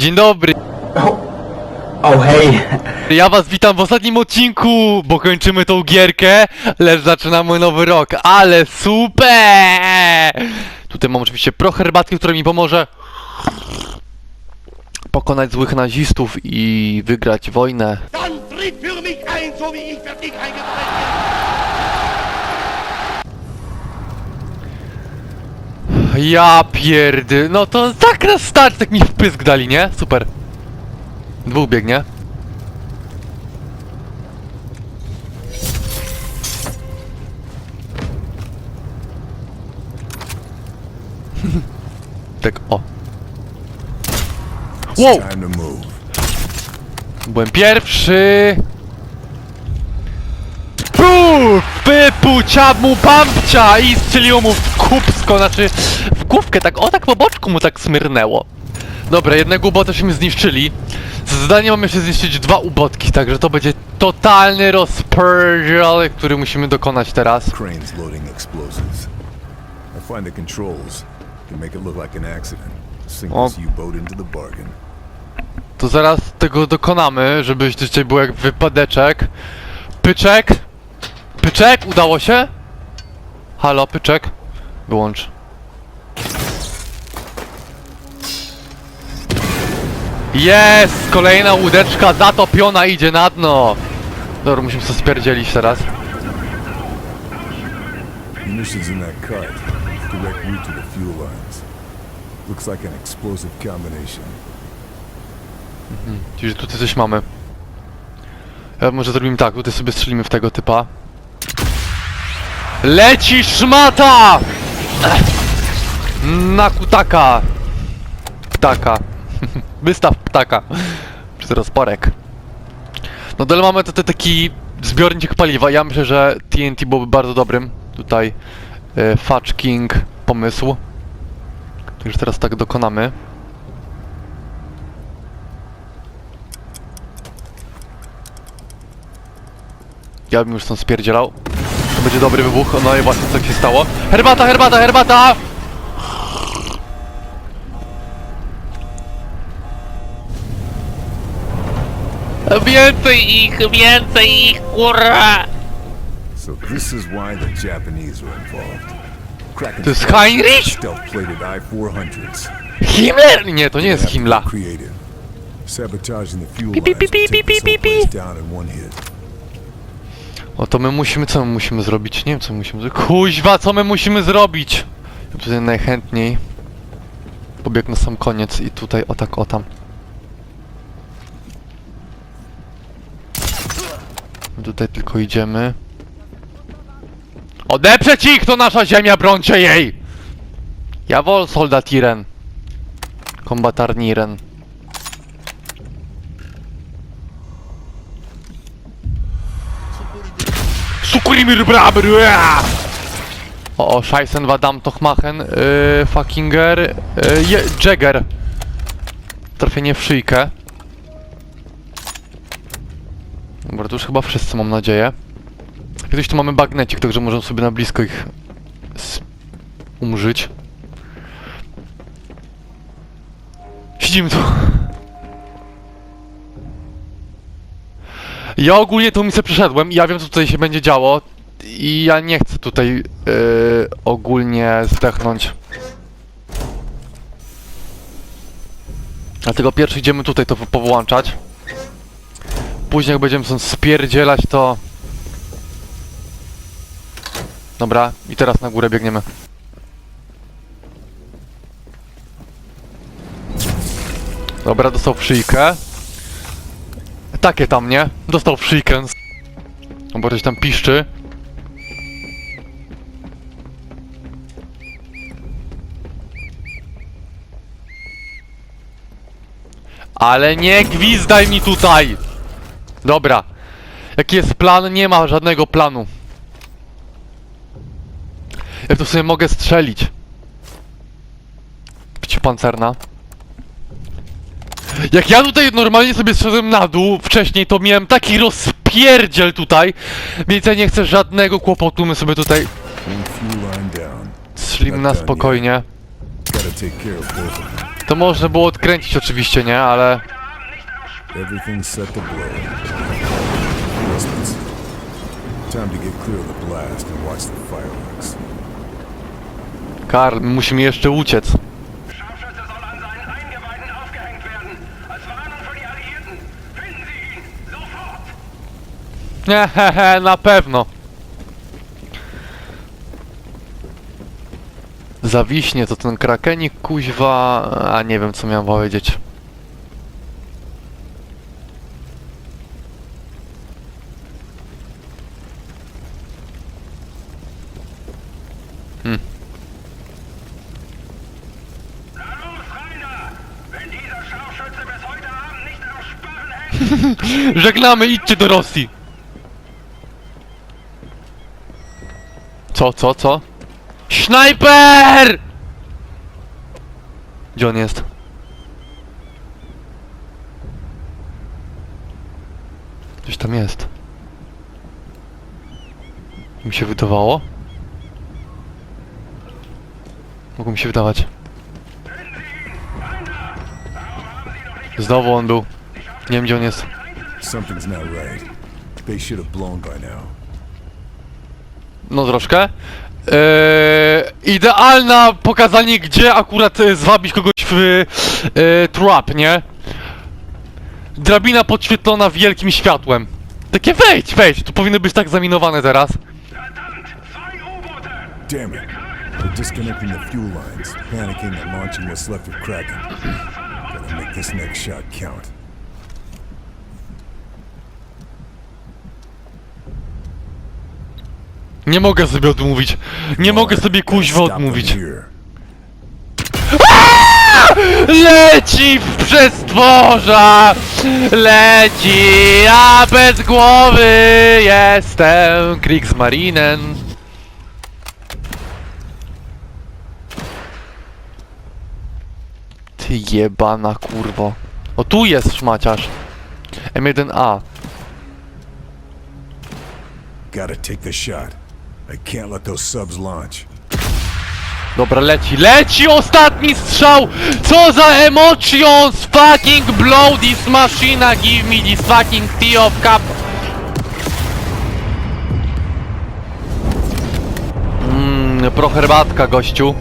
Dzień dobry. Oh, hey. Ja was witam w ostatnim odcinku, bo kończymy tą gierkę, lecz zaczynamy nowy rok, ale super! Tutaj mam oczywiście pro herbatki, która mi pomoże pokonać złych nazistów i wygrać wojnę. Dann tritt für mich ein, so wie ich für dich eingetreten bin. Ja pierdy, no to tak nas stać, tak mi wpysk dali, nie? Super. Dwóch biegnie. tak, o. Wow! Byłem pierwszy! Puf! Wypu, ciamu, pampcia! I strzeliło mu w kupsko, znaczy w główkę, tak o tak po boczku mu tak smyrnęło. Dobra, jednego ubota się zniszczyli. Z zadania mamy jeszcze zniszczyć dwa ubotki, także to będzie totalny rozpierdziel, który musimy dokonać teraz. Cranes loading explosives. I find the controls can make it look like an accident. Sink this U-boat into the bargain. To zaraz tego dokonamy, żeby dzisiaj był jak wypadeczek. Pyczek? Pyczek? Udało się? Halo, Pyczek? Wyłącz. Jest! Kolejna łódeczka zatopiona idzie na dno! Dobra, musimy sobie spierdzielić teraz. Munitions in that cart. Direct route to the fuel lines. Looks like an explosive combination. Czyli tutaj coś mamy. Ja może zrobimy tak, tutaj sobie strzelimy w tego typa. Leci szmata! Na kutaka! Ptaka. Wystaw ptaka. Przez rozporek. No dalej mamy tutaj taki zbiornik paliwa. Ja myślę, że TNT byłoby bardzo dobrym tutaj e, Fudge King pomysł. Także teraz tak dokonamy. Ja bym już stąd spierdzielał. To będzie dobry wybuch. No i właśnie co się stało. Herbata, herbata, herbata! Więcej ich, więcej ich, kurwa! So this is why the Japanese are involved. Kraken To jest Heinrich? stealth-plated I-400s. Himmler! Nie, to nie jest to Himmler. Creative. Sabotaging the fuel Beep, lines beep, take beep, this beep, whole beep, place down in one hit. O to my musimy, co my musimy zrobić? Nie wiem co my musimy zrobić. Kuźwa, co my musimy zrobić? Ja tutaj najchętniej pobiegł na sam koniec i tutaj o tak o tam. Tutaj tylko idziemy. Odeprzeć ich, to nasza ziemia, brońcie jej! Jawol, soldat Iren. Kombatarni Iren. Sukurimir Braber! O, o, Scheißen Vadam toch machen. Yy, fuckinger. Yy, Jagger. Trafienie w szyjkę. Dobra, to już chyba wszyscy mam nadzieję. Kiedyś tu mamy bagnecik, także możemy sobie na blisko ich umrzyć. Siedzimy tu. Ja ogólnie tą misję przeszedłem i ja wiem co tutaj się będzie działo i ja nie chcę tutaj yy, ogólnie zdechnąć. Dlatego pierwszy idziemy tutaj to powłączać. Później jak będziemy stąd spierdzielać to... Dobra, i teraz na górę biegniemy. Dobra, dostał w szyjkę. Takie tam, nie? Dostał w szyjkę. No tam piszczy. Ale nie gwizdaj mi tutaj! Dobra. Jaki jest plan? Nie ma żadnego planu. Ja tu sobie mogę strzelić. Pancerna. Jak ja tutaj normalnie sobie zszedłem na dół wcześniej, to miałem taki rozpierdziel tutaj, więc ja nie chcę żadnego kłopotu, my sobie tutaj strzelimy na spokojnie. To można było odkręcić oczywiście, nie? Ale... Everything's set to blow. Distance. Time to get clear of the blast and watch the fireworks. Karl, my musimy jeszcze uciec. Scharfschütze soll an seinen Eingeweiden aufgehängt werden. Als Warnung für die Alliierten. Finden Sie ihn! Sofort! Nie, na pewno. Zawiśnie to ten krakenik kuźwa, a nie wiem co miałem powiedzieć. Hängt, Żegnamy, idźcie do Rosji! Co, co, co? Snajper! Gdzie on jest? Gdzieś tam jest. Mi się wydawało? Mogło mi się wydawać. Znowu on był. Nie wiem gdzie on jest. Something's not right. They should have blown by now. No troszkę. Eee, idealna pokazanie, gdzie akurat e, zwabić kogoś w e, trap, nie? Drabina podświetlona wielkim światłem. Takie wejdź, wejdź, tu powinny być tak zaminowane teraz. Damn it. Shot. Nie mogę sobie odmówić. Nie mogę sobie kuźwa odmówić. Leci w przestworza! Leci, a bez głowy jestem Kriegsmarinen. Ty jebana kurwo. O tu jest szmaciarz. M1A. Gotta take the shot. Dobra, leci, leci ostatni strzał! Co za emotions! Fucking blow this machine, give me this fucking tea of cup! Mmm, proherbatka, gościu.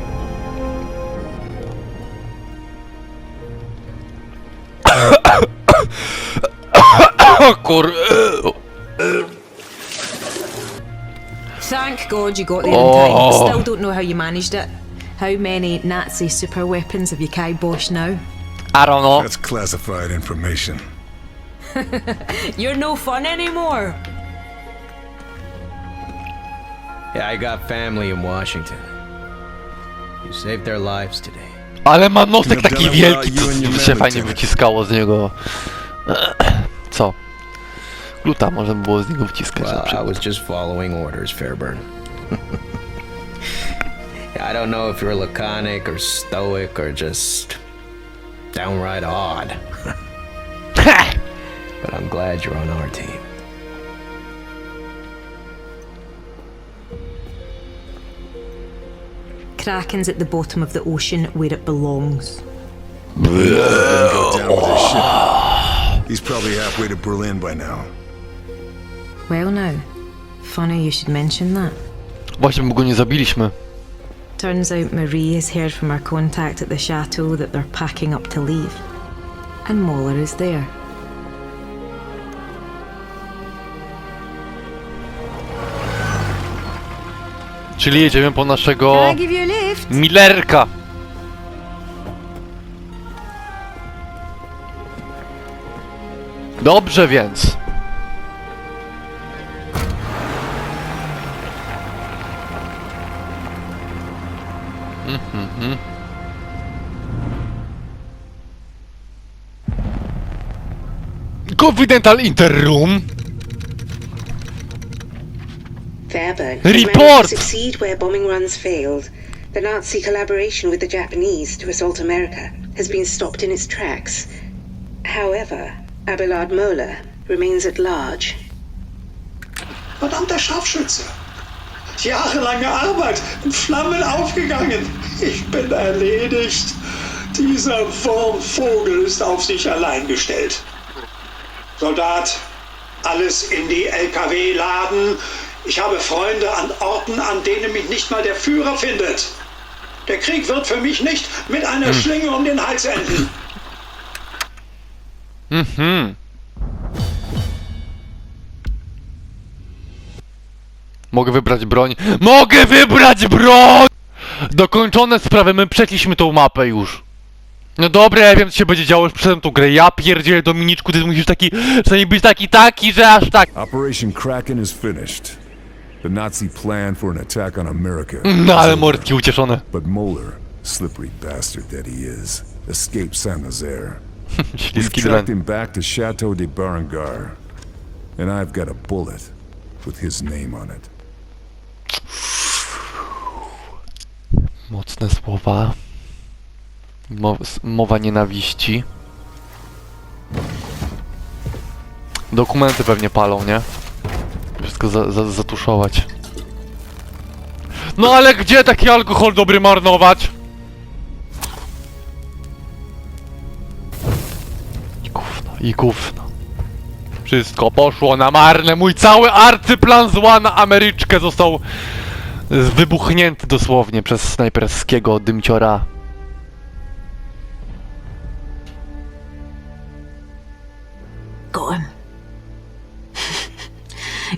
Kur... God you got there Oh. in time. Still don't know how you managed it. How many Nazi super weapons have you kiboshed now? I don't know. That's classified information. You're no fun anymore. Yeah, I got family in Washington. You saved their lives today. Ale ma nosek You've taki wielki, well, you and co się fajnie wyciskało z niego. Co? Gluta można było z niego wyciskać na Well, I was just following orders, Fairburn. I don't know if you're laconic or stoic or just downright odd, but I'm glad you're on our team. Kraken's at the bottom of the ocean where it belongs. Go down with his ship. He's probably halfway to Berlin by now. Well, now, funny you should mention that. Właśnie, bo go nie zabiliśmy. Turns out Marie has heard from our contact at the chateau that they're packing up to leave. And Moller is there. Czyli jedziemy po naszego Can I give you a lift? Millerka. Dobrze więc. Mhm. Confidential Interroom. Fairburn Report! managed succeed where bombing runs failed. The Nazi collaboration with the Japanese to assault America has been stopped in its tracks. However, Abelard Moeller remains at large. Verdammter Scharfschütze! Jahrelange Arbeit in Flammen aufgegangen. Ich bin erledigt. Dieser Wurmvogel ist auf sich allein gestellt. Soldat, alles in die LKW laden. Ich habe Freunde an Orten, an denen mich nicht mal der Führer findet. Der Krieg wird für mich nicht mit einer Schlinge um den Hals enden. Mogę wybrać broń. Mogę wybrać broń! Dokończone sprawy, my przeszliśmy tą mapę już. No dobra, ja wiem co się będzie działo, już przeszedłem tą grę. Ja pierdzielę Dominiczku, ty musisz taki, przynajmniej być taki, taki, że aż tak. Operation Kraken is finished. The Nazi plan for an attack on America. No ale mordki ucieszone. But Moeller, slippery bastard that he is, escaped Saint-Nazaire. We've Śliski tracked dren. him back to Chateau de Berengar. And I've got a bullet with his name on it. Mocne słowa. Mowa nienawiści. Dokumenty pewnie palą, nie? Wszystko za za zatuszować. No ale gdzie taki alkohol dobry marnować? I gówno, i gówno. Wszystko poszło na marne. Mój cały arcyplan zła na Ameryczkę został wybuchnięty dosłownie przez snajperskiego dymciora. Got him.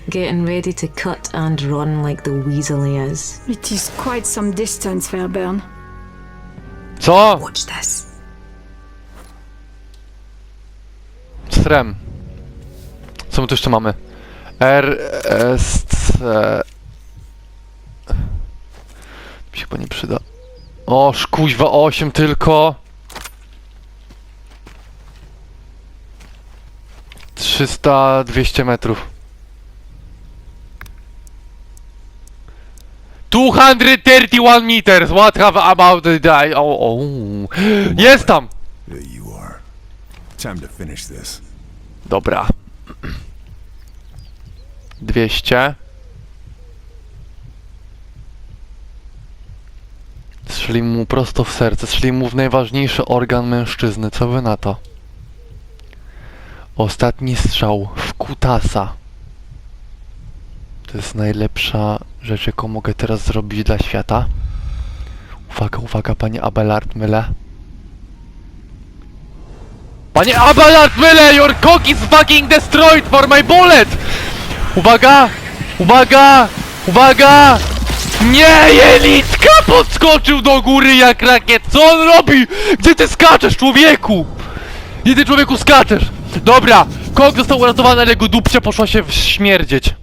Getting ready to cut and run like the weasel he is. It is quite some distance, Fairburn. Co? Watch this. Srem. Co my tu jeszcze mamy? R, S, C... Mi się chyba nie przyda. O, szkuźwa 8 tylko. 300, 200 metrów. 231 meters. What have about the die? Oh, oh. Jest tam! There you are. Time to finish this. Dobra. 200. Strzeli mu prosto w serce, strzeli mu w najważniejszy organ mężczyzny. Co wy na to? Ostatni strzał w kutasa. To jest najlepsza rzecz, jaką mogę teraz zrobić dla świata. Uwaga, uwaga, panie Abelard, mylę. Panie Abelard, mylę! Your cock is fucking destroyed for my bullet! Uwaga! Uwaga! Uwaga! Nie, Jelitka podskoczył do góry jak rakiet! Co on robi? Gdzie ty skaczesz, człowieku? Gdzie ty, człowieku, skaczesz? Dobra, kok został uratowany, ale jego dupcia poszła się śmierdzieć.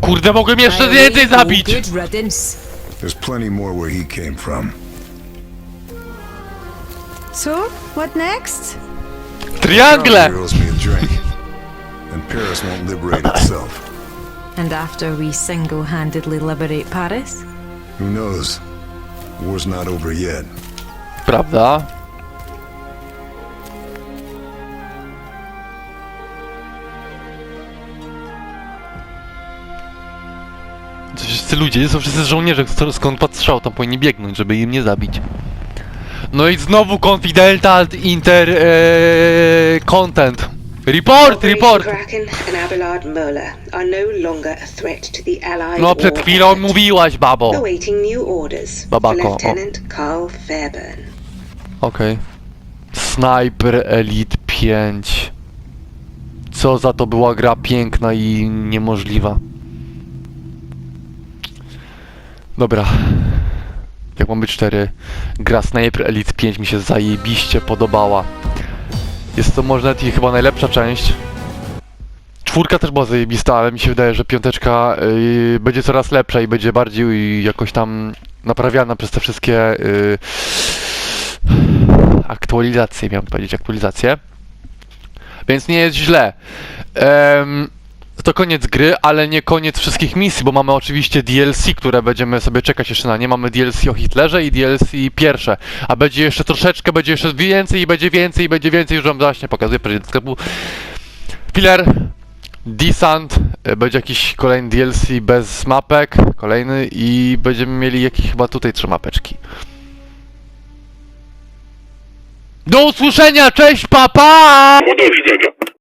Kurde, mogłem jeszcze więcej zabić! There's plenty more where he came from. So, what next? Triangle! Paris won't liberate itself. And after we single handedly liberate Paris? Who knows? War's not over yet. Prawda? To Wszyscy ludzie, są wszyscy żołnierze, sk- skąd patrzał, tam powinni biegnąć, żeby im nie zabić. No i znowu Confidential Inter e, Content. Report, report! Kraken and Abelard Moeller are no longer a threat to the Allied No przed war chwilą effort. mówiłaś, babo. Awaiting new orders Babako, o. Lieutenant Carl Fairburn. Okej. Sniper Elite 5. Co za to była gra piękna i niemożliwa. Dobra. Jak mam być 4. Gra Sniper Elite 5 mi się zajebiście podobała. Jest to może nawet i chyba najlepsza część. Czwórka też była zajebista, ale mi się wydaje, że piąteczka yy, będzie coraz lepsza i będzie bardziej jakoś tam naprawiana przez te wszystkie yy, aktualizacje, miałem powiedzieć aktualizacje. Więc nie jest źle. Em, to koniec gry, ale nie koniec wszystkich misji, bo mamy oczywiście DLC, które będziemy sobie czekać jeszcze na nie. Mamy DLC o Hitlerze i DLC pierwsze. A będzie jeszcze troszeczkę, będzie jeszcze więcej i będzie więcej i będzie więcej, już wam właśnie pokazuję, przejdę do sklepu. Filler, Descent, e, będzie jakiś kolejny DLC bez mapek, kolejny i będziemy mieli jakieś chyba tutaj trzy mapeczki. Do usłyszenia, cześć, papa! Do widzenia.